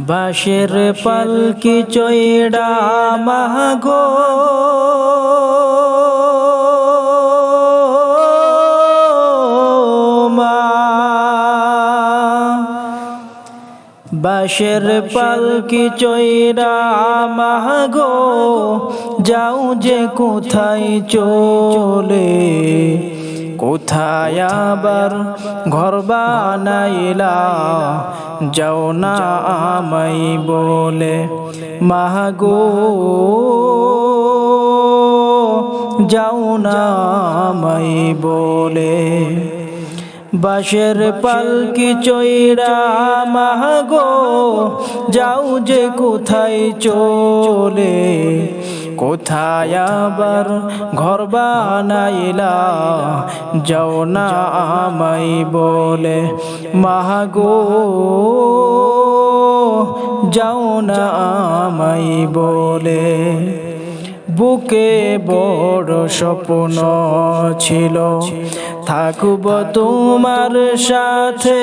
বাঁশের পালকি চৈড়া মাগো বাঁশের পালকি চৈরা মাগো যাও যে কোথায় চলে কোথায় আবার ঘর বানাইলা? যাও না আমাই বলে, মাগো, যাও না আমাই বলে। বাঁশের পালকি চৈরা মাগো, যাও যে কোথায় চলে। কোথায় আবার ঘর বানাইলা? যাও না আমাই বলে, মাগো, যাও না আমাই বলে। বুকে বড় স্বপ্ন ছিল, থাকব তোমার সাথে।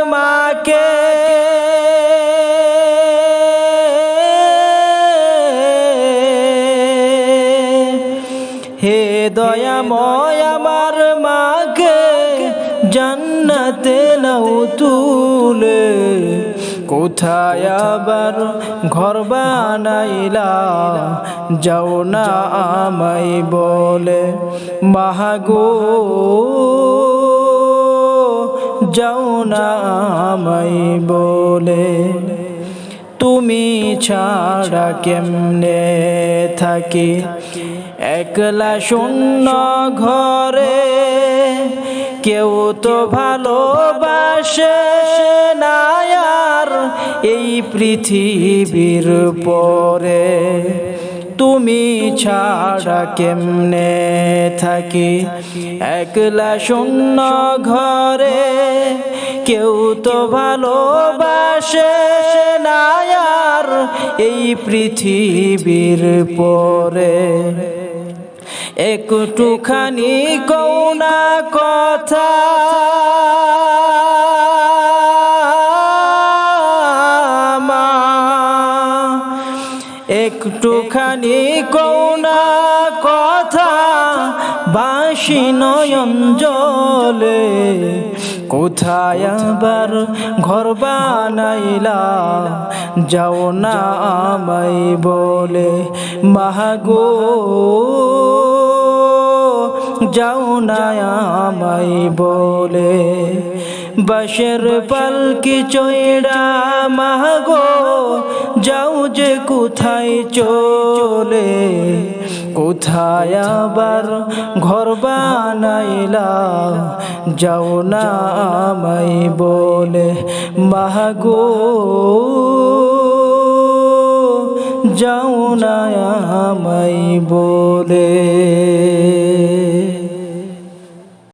দয়াময় আমার মাকে জান্নাতে নাও তুলে। কোথায় আবার ঘর বানাইলা? যাও না আমাই বলে। মাহাগো, যাও না আমাই বলে। তুমি ছাড়া কেমনে থাকি? একলা শূন্য ঘরে কেউ তো ভালোবাসে না আর এই পৃথিবীর পরে তুমি ছাড়া কেমনে থাকি? একলা শূন্য ঘরে কেউ তো ভালোবাসে না আর এই পৃথিবীর পরে একটুখানি কৌনা কথা। একটুখানি কৌনা কথা। বাসি নয়ন জলে কোথায় আবার ঘর বানাইলা? যাও না আমাই বলে মাহাগো যাও না আমাই বলে। বাসের পালকি চৈড়া মাগো, যাও যে কোথায় চলে। কোথায় আবার ঘর বানাইলা, যাও না আমাই বলে। মাগো, যাও না আমাই বলে।